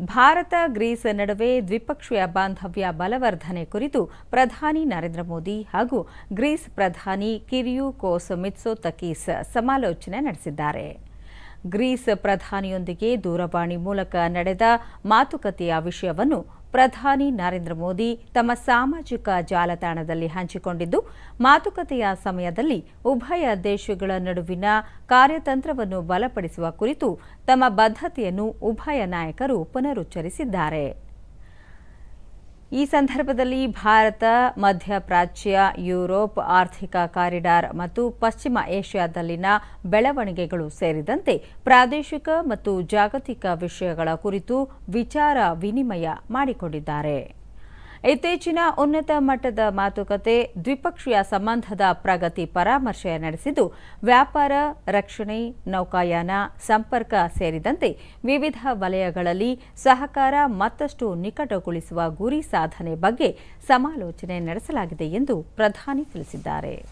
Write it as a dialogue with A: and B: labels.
A: Bharat, Greece ನಡುವೆ ದ್ವಿಪಕ್ಷೀಯ ಬಾಂಧವ್ಯ ಬಲವರ್ಧನೆ ಕುರಿತು ಪ್ರಧಾನಿ ನರೇಂದ್ರ ಮೋದಿ ಹಾಗೂ ಗ್ರೀಸ್ ಪ್ರಧಾನಿ ಕಿರಿಯು ಕೋಸ್ ಮಿತ್ಸೋತಕೀಸ್ ಸಮಾಲೋಚನೆ ನಡೆಸಿದ್ದಾರೆ. ಗ್ರೀಸ್ ಪ್ರಧಾನಿಯೊಂದಿಗೆ ದೂರವಾಣಿ ಮೂಲಕ ನಡೆದ ಮಾತುಕತೆಯ ವಿಷಯವನ್ನು ಪ್ರಧಾನಿ ನರೇಂದ್ರ ಮೋದಿ ತಮ್ಮ ಸಾಮಾಜಿಕ ಜಾಲತಾಣದಲ್ಲಿ ಹಂಚಿಕೊಂಡಿದ್ದು, ಮಾತುಕತೆಯ ಸಮಯದಲ್ಲಿ ಉಭಯ ದೇಶಗಳ ನಡುವಿನ ಕಾರ್ಯತಂತ್ರವನ್ನು ಬಲಪಡಿಸುವ ಕುರಿತು ತಮ್ಮ ಬದ್ಧತೆಯನ್ನು ಉಭಯ ನಾಯಕರು ಪುನರುಚ್ಚರಿಸಿದ್ದಾರೆ. ಈ ಸಂದರ್ಭದಲ್ಲಿ ಭಾರತ ಮಧ್ಯಪ್ರಾಚ್ಯ ಯುರೋಪ್, ಆರ್ಥಿಕ ಕಾರಿಡಾರ್ ಮತ್ತು ಪಶ್ಚಿಮ ಏಷ್ಯಾದಲ್ಲಿನ ಬೆಳವಣಿಗೆಗಳು ಸೇರಿದಂತೆ ಪ್ರಾದೇಶಿಕ ಮತ್ತು ಜಾಗತಿಕ ವಿಷಯಗಳ ಕುರಿತು ವಿಚಾರ ವಿನಿಮಯ ಮಾಡಿಕೊಂಡಿದ್ದಾರೆ. ಇತ್ತೀಚಿನ ಉನ್ನತ ಮಟ್ಟದ ಮಾತುಕತೆ, ದ್ವಿಪಕ್ಷೀಯ ಸಂಬಂಧದ ಪ್ರಗತಿ ಪರಾಮರ್ಶೆ ನಡೆಸಿದ್ದು, ವ್ಯಾಪಾರ, ರಕ್ಷಣೆ, ನೌಕಾಯಾನ, ಸಂಪರ್ಕ ಸೇರಿದಂತೆ ವಿವಿಧ ವಲಯಗಳಲ್ಲಿ ಸಹಕಾರ ಮತ್ತಷ್ಟು ನಿಕಟಗೊಳಿಸುವ ಗುರಿ ಸಾಧನೆ ಬಗ್ಗೆ ಸಮಾಲೋಚನೆ ನಡೆಸಲಾಗಿದೆ ಎಂದು ಪ್ರಧಾನಿ ತಿಳಿಸಿದ್ದಾರೆ.